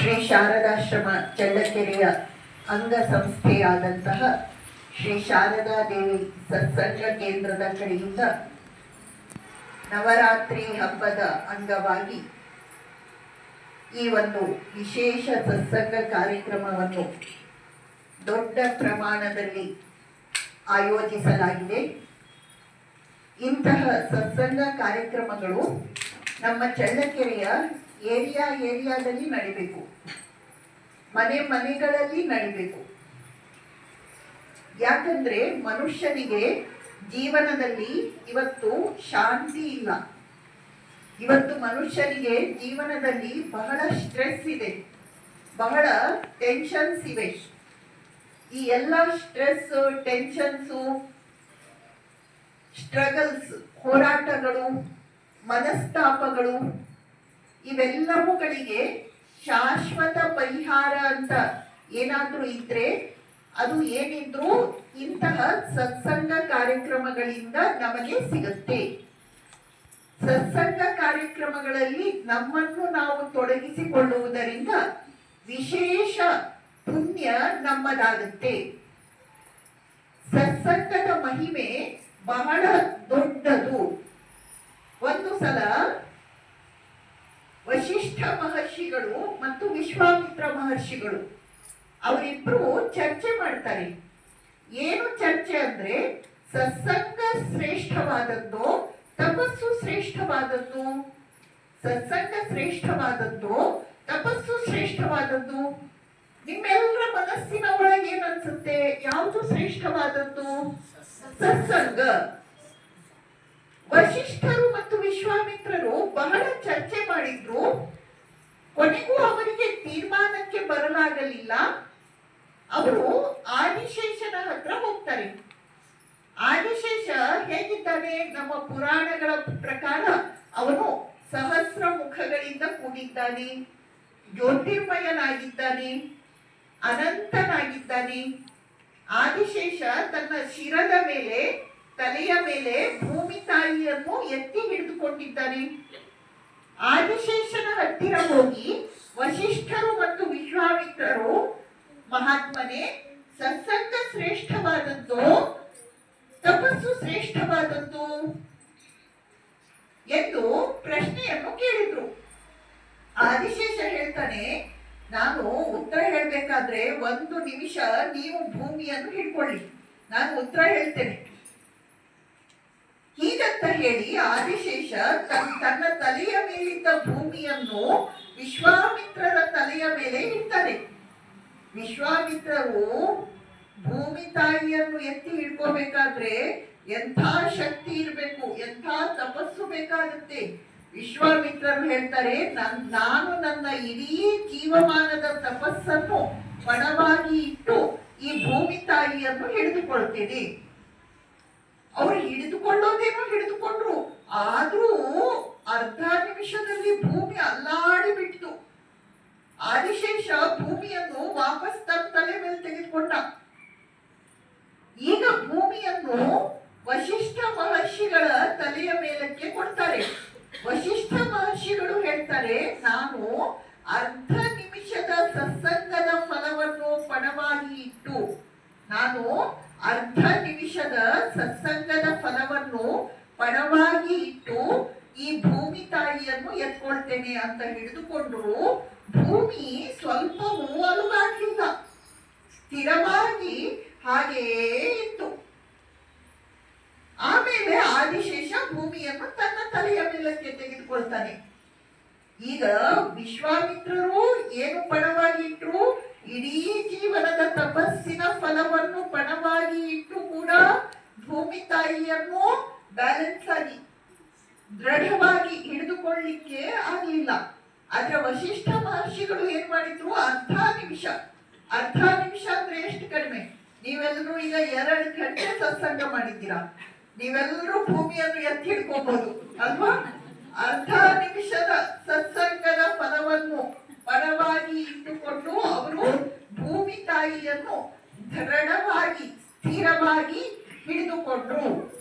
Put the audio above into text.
ಶ್ರೀ ಶಾರದಾಶ್ರಮ ಚಳ್ಳಕೆರೆಯ ಅಂಗಸಂಸ್ಥೆಯಾದಂತಹ ಶ್ರೀ ಶಾರದಾ ದೇವಿ ಸತ್ಸಂಗ ಕೇಂದ್ರದ ಕಡೆಯಿಂದ ನವರಾತ್ರಿ ಹಬ್ಬದ ಅಂಗವಾಗಿ ಈ ಒಂದು ವಿಶೇಷ ಸತ್ಸಂಗ ಕಾರ್ಯಕ್ರಮವನ್ನು ದೊಡ್ಡ ಪ್ರಮಾಣದಲ್ಲಿ ಆಯೋಜಿಸಲಾಗಿದೆ. ಇಂತಹ ಸತ್ಸಂಗ ಕಾರ್ಯಕ್ರಮಗಳು ನಮ್ಮ ಚಳ್ಳಕೆರೆಯ ಏರಿಯಾ ಏರಿಯಾದಲ್ಲಿ ನಡಿಬೇಕು. ಮನೆ ಮನೆಗಳಲ್ಲಿ ನಡಿಬೇಕು. ಯಾಕಂದ್ರೆ ಮನುಷ್ಯನಿಗೆ ಜೀವನದಲ್ಲಿ ಇವತ್ತು ಶಾಂತಿ ಇಲ್ಲ. ಇವತ್ತು ಮನುಷ್ಯನಿಗೆ ಜೀವನದಲ್ಲಿ ಬಹಳ ಸ್ಟ್ರೆಸ್ ಇದೆ. ಬಹಳ ಟೆನ್ಷನ್ಸ್ ಇವೆ. ಈ ಎಲ್ಲ ಸ್ಟ್ರೆಸ್ ಟೆನ್ಷನ್ಸು ಸ್ಟ್ರಗಲ್ಸ್ ಹೋರಾಟಗಳು, ಮನಸ್ತಾಪಗಳು ಇವೆಲ್ಲವುಗಳಿಗೆ ಶಾಶ್ವತ ಪರಿಹಾರ ಅಂತ ಏನಾದ್ರೂ ಇದ್ರೆ ಅದು ಏನಿದ್ರು ಇಂತಹ ಸತ್ಸಂಗ ಕಾರ್ಯಕ್ರಮಗಳಿಂದ ನಮಗೆ ಸಿಗುತ್ತೆ. ಸತ್ಸಂಗ ಕಾರ್ಯಕ್ರಮಗಳಲ್ಲಿ ನಮ್ಮನ್ನು ನಾವು ತೊಡಗಿಸಿಕೊಳ್ಳುವುದರಿಂದ ವಿಶೇಷ ಪುಣ್ಯ ನಮ್ಮದಾಗುತ್ತೆ. ಸತ್ಸಂಗದ ಮಹಿಮೆ ಬಹಳ ದೊಡ್ಡದು ಒಂದು ಸಲ ವಶಿಷ್ಠ ಮಹರ್ಷಿಗಳು ಮತ್ತು ವಿಶ್ವಾಮಿತ್ರ ಮಹರ್ಷಿಗಳು. ಅವರಿಬ್ರು ಚರ್ಚೆ ಮಾಡ್ತಾರೆ. ಏನು ಚರ್ಚೆ ಅಂದ್ರೆ ಸತ್ಸಂಗ ಶ್ರೇಷ್ಠವಾದದ್ದು, ತಪಸ್ಸು ಶ್ರೇಷ್ಠವಾದದ್ದು. ಸತ್ಸಂಗ ಶ್ರೇಷ್ಠವಾದದ್ದು, ತಪಸ್ಸು ಶ್ರೇಷ್ಠವಾದದ್ದು. ನಿಮ್ಮೆಲ್ಲರ ಮನಸ್ಸಿನ ಒಳಗೆ ಏನನ್ಸುತ್ತೆ ಯಾವುದು ಶ್ರೇಷ್ಠವಾದದ್ದು? ಸತ್ಸಂಗ. ವಶಿಷ್ಠರು ಮತ್ತು ವಿಶ್ವಾಮಿತ್ರರು ಬಹಳ ಚರ್ಚೆ ಮಾಡಿದ್ರು. ಕೊನೆಗೂ ಅವರು ಆದಿಶೇಷನ ಹತ್ರ ಹೋಗ್ತಾರೆ. ಆದಿಶೇಷ ಹೇಗಿದ್ದಾನೆ? ನಮ್ಮ ಪುರಾಣಗಳ ಪ್ರಕಾರ ಅವನು ಸಹಸ್ರ ಮುಖಗಳಿಂದ ಕೂಡಿದ್ದಾನೆ. ಜ್ಯೋತಿರ್ಮಯನಾಗಿದ್ದಾನೆ. ಅನಂತನಾಗಿದ್ದಾನೆ. ಆದಿಶೇಷ ತನ್ನ ಶಿರದ ಮೇಲೆ, ತಲೆಯ ಮೇಲೆ ಭೂಮಿ ತಾಯಿಯನ್ನು ಎತ್ತಿ ಹಿಡಿದುಕೊಂಡಿದ್ದಾನೆ. ಆದಿಶೇಷನ ಹತ್ತಿರ ಹೋಗಿ ವಶಿಷ್ಠರು ಮತ್ತು ವಿಶ್ವಾಮಿತ್ರರು ಮಹಾತ್ಮನೇ, ಸತ್ಸಂಗ ಶ್ರೇಷ್ಠವಾದದ್ದು, ತಪಸ್ಸು ಶ್ರೇಷ್ಠವಾದದ್ದು ಎಂದು ಪ್ರಶ್ನೆಯನ್ನು ಕೇಳಿದ್ರು. ಆದಿಶೇಷ ಹೇಳ್ತಾನೆ, ನಾನು ಉತ್ತರ ಹೇಳ್ಬೇಕಾದ್ರೆ ಒಂದು ನಿಮಿಷ ನೀವು ಭೂಮಿಯನ್ನು ಹಿಡ್ಕೊಳ್ಳಿ. ನಾನು ಉತ್ತರ ಹೇಳ್ತೇನೆ. ಹೀಗಂತ ಹೇಳಿ ಆದಿಶೇಷ ತನ್, ತನ್ನ ತಲೆಯ ಮೇಲಿದ್ದ ಭೂಮಿಯನ್ನು ವಿಶ್ವಾಮಿತ್ರರ ತಲೆಯ ಮೇಲೆ ಇಡ್ತಾರೆ. ವಿಶ್ವಾಮಿತ್ರರು ಭೂಮಿ ತಾಯಿಯನ್ನು ಎತ್ತಿ ಹಿಡ್ಕೋಬೇಕಾದ್ರೆ ಎಂಥ ಶಕ್ತಿ ಇರಬೇಕು, ಎಂಥ ತಪಸ್ಸು ಬೇಕಾಗುತ್ತೆ. ವಿಶ್ವಾಮಿತ್ರರು ಹೇಳ್ತಾರೆ, ನನ್, ನಾನು ನನ್ನ ಇಡೀ ಜೀವಮಾನದ ತಪಸ್ಸನ್ನು ಪಣವಾಗಿ ಇಟ್ಟು ಈ ಭೂಮಿ ತಾಯಿಯನ್ನು ಹಿಡಿದುಕೊಳ್ತೇನೆ. ಅವರು ಹಿಡಿದುಕೊಳ್ಳೋದೇನೋ ಹಿಡಿದುಕೊಂಡ್ರು. ಆದ್ರೂ ಅರ್ಧ ನಿಮಿಷದಲ್ಲಿ ಭೂಮಿ ಅಲ್ಲಾಡಿ ಬಿಟ್ಟು ಆದಿಶೇಷ ಭೂಮಿಯನ್ನು ವಾಪಸ್ ತನ್ನ ತಲೆ ಮೇಲೆ ತೆಗೆದುಕೊಂಡ ಈಗ ಭೂಮಿಯನ್ನು ವಶಿಷ್ಠ ಮಹರ್ಷಿಗಳ ತಲೆಯ ಮೇಲಕ್ಕೆ ಕೊಡ್ತಾರೆ ವಶಿಷ್ಠ ಹೇಳ್ತಾರೆ ನಾನು ಅರ್ಧ ನಿಮಿಷದ ಸತ್ಸಂಗದ ಫಲವನ್ನು ಪಣವಾಗಿ ಇಟ್ಟು ನಾನು ಅರ್ಧ ನಿಮಿಷದ ಸತ್ಸಂಗದ ಫಲವನ್ನು ಪಣವಾಗಿ ಇಟ್ಟು ಈ ಭೂಮಿ ತಾಯಿಯನ್ನು ಎತ್ಕೊಳ್ತೇನೆ ಅಂತ ಹಿಡಿದುಕೊಂಡು ಭೂಮಿ ಸ್ವಲ್ಪವೂ ಅಲುಗಾಡ್ಲಿಲ್ಲ. ಸ್ಥಿರವಾಗಿ ಹಾಗೆಯೇ ಇತ್ತು. ಆಮೇಲೆ ಆದಿಶೇಷ ಭೂಮಿಯನ್ನು ತನ್ನ ತಲೆಯ ಮೇಲಕ್ಕೆ ತೆಗೆದುಕೊಳ್ತಾನೆ. ಈಗ ವಿಶ್ವಾಮಿತ್ರರು ಏನು ಪಣವಾಗಿ ಇಟ್ರು ಇಡೀ ಜೀವನದ ತಪಸ್ಸಿನ ಫಲವನ್ನು ಪಣವಾಗಿ ಇಟ್ಟು ಕೂಡ ಭೂಮಿ ತಾಯಿಯನ್ನು ಬ್ಯಾಲೆನ್ಸ್ ಆಗಿ, ದೃಢವಾಗಿ ಹಿಡಿದುಕೊಳ್ಳಿಕ್ಕೆ ಆಗಲಿಲ್ಲ. ಆದ್ರೆ ವಶಿಷ್ಠ ಮಹರ್ಷಿಗಳು ಏನ್ ಮಾಡಿದ್ರು? ಅರ್ಧ ನಿಮಿಷ ಅರ್ಧ ನಿಮಿಷ ಅಂದ್ರೆ ಎಷ್ಟು ಕಡಿಮೆ? ನೀವೆಲ್ಲರೂ ಈಗ ಎರಡು ಗಂಟೆ ಸತ್ಸಂಗ ಮಾಡಿದ್ದೀರಾ? ನೀವೆಲ್ಲರೂ ಭೂಮಿಯನ್ನು ಎತ್ತಿ ಹಿಡ್ಕೋಬಹುದು ಅಲ್ವಾ? ಅರ್ಧ ನಿಮಿಷದ ಸತ್ಸಂಗದ ಫಲವನ್ನು